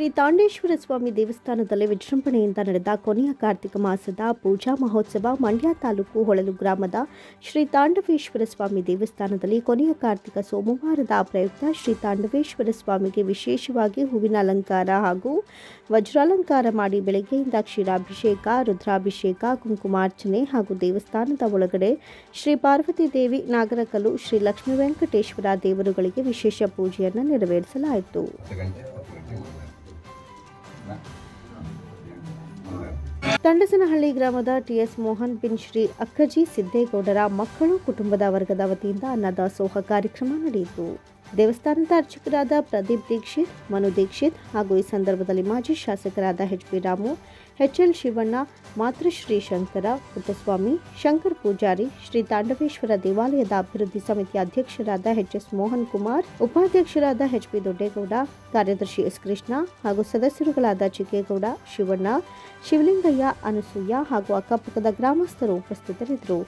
ಶ್ರೀ ತಾಂಡೇಶ್ವರ ಸ್ವಾಮಿ ದೇವಸ್ಥಾನದಲ್ಲಿ ವಿಜೃಂಭಣೆಯಿಂದ ನಡೆದ ಕೊನೆಯ ಕಾರ್ತಿಕ ಮಾಸದ ಪೂಜಾ ಮಹೋತ್ಸವ ಮಂಡ್ಯ ತಾಲೂಕು ಹೊಳಲು ಗ್ರಾಮದ ಶ್ರೀ ತಾಂಡವೇಶ್ವರ ಸ್ವಾಮಿ ದೇವಸ್ಥಾನದಲ್ಲಿ ಕೊನೆಯ ಕಾರ್ತಿಕ ಸೋಮವಾರದ ಪ್ರಯುಕ್ತ ಶ್ರೀ ತಾಂಡವೇಶ್ವರ ಸ್ವಾಮಿಗೆ ವಿಶೇಷವಾಗಿ ಹೂವಿನ ಅಲಂಕಾರ ಹಾಗೂ ವಜ್ರಾಲಂಕಾರ ಮಾಡಿ ಬೆಳಗ್ಗೆಯಿಂದ ಕ್ಷೀರಾಭಿಷೇಕ, ರುದ್ರಾಭಿಷೇಕ, ಕುಂಕುಮಾರ್ಚನೆ ಹಾಗೂ ದೇವಸ್ಥಾನದ ಒಳಗಡೆ ಶ್ರೀ ಪಾರ್ವತಿ ದೇವಿ ನಾಗರಕಲ್ಲು ಶ್ರೀ ಲಕ್ಷ್ಮೀ ವೆಂಕಟೇಶ್ವರ ದೇವರುಗಳಿಗೆ ವಿಶೇಷ ಪೂಜೆಯನ್ನು ನೆರವೇರಿಸಲಾಯಿತು. ತಂಡಸನಹಳ್ಳಿ ಗ್ರಾಮದ ಟಿಎಸ್ ಮೋಹನ್ ಬಿನ್ ಶ್ರೀ ಅಕ್ಕಜಿ ಸಿದ್ದೇಗೌಡರ ಮಕ್ಕಳು ಕುಟುಂಬದ ವರ್ಗದ ವತಿಯಿಂದ ಅನ್ನದಾಸೋಹ ಕಾರ್ಯಕ್ರಮ ನಡೆಯಿತು. ದೇವಸ್ಥಾನದ ಅರ್ಚಕರಾದ ಪ್ರದೀಪ್ ದೀಕ್ಷಿತ್, ಮನು ದೀಕ್ಷಿತ್ ಹಾಗೂ ಈ ಸಂದರ್ಭದಲ್ಲಿ ಮಾಜಿ ಶಾಸಕರಾದ H P Ramu H L Shivanna Matrushri Shankara, Puttaswamy, Shankar Poojari, Shri Tandaveshwara ದೇವಾಲಯದ ಅಭಿವೃದ್ಧಿ ಸಮಿತಿ ಅಧ್ಯಕ್ಷರಾದ ಎಚ್ ಎಸ್ ಮೋಹನ್ ಕುಮಾರ್, ಉಪಾಧ್ಯಕ್ಷರಾದ ಎಚ್ ಪಿ ದೊಡ್ಡೇಗೌಡ, ಕಾರ್ಯದರ್ಶಿ ಎಸ್ ಕೃಷ್ಣ ಹಾಗೂ ಸದಸ್ಯರುಗಳಾದ ಚಿಕ್ಕೇಗೌಡ, ಶಿವಣ್ಣ, ಶಿವಲಿಂಗಯ್ಯ, ಅನಸೂಯ ಹಾಗೂ ಅಕ್ಕಪಕ್ಕದ ಗ್ರಾಮಸ್ಥರು ಉಪಸ್ಥಿತರಿದ್ದರು.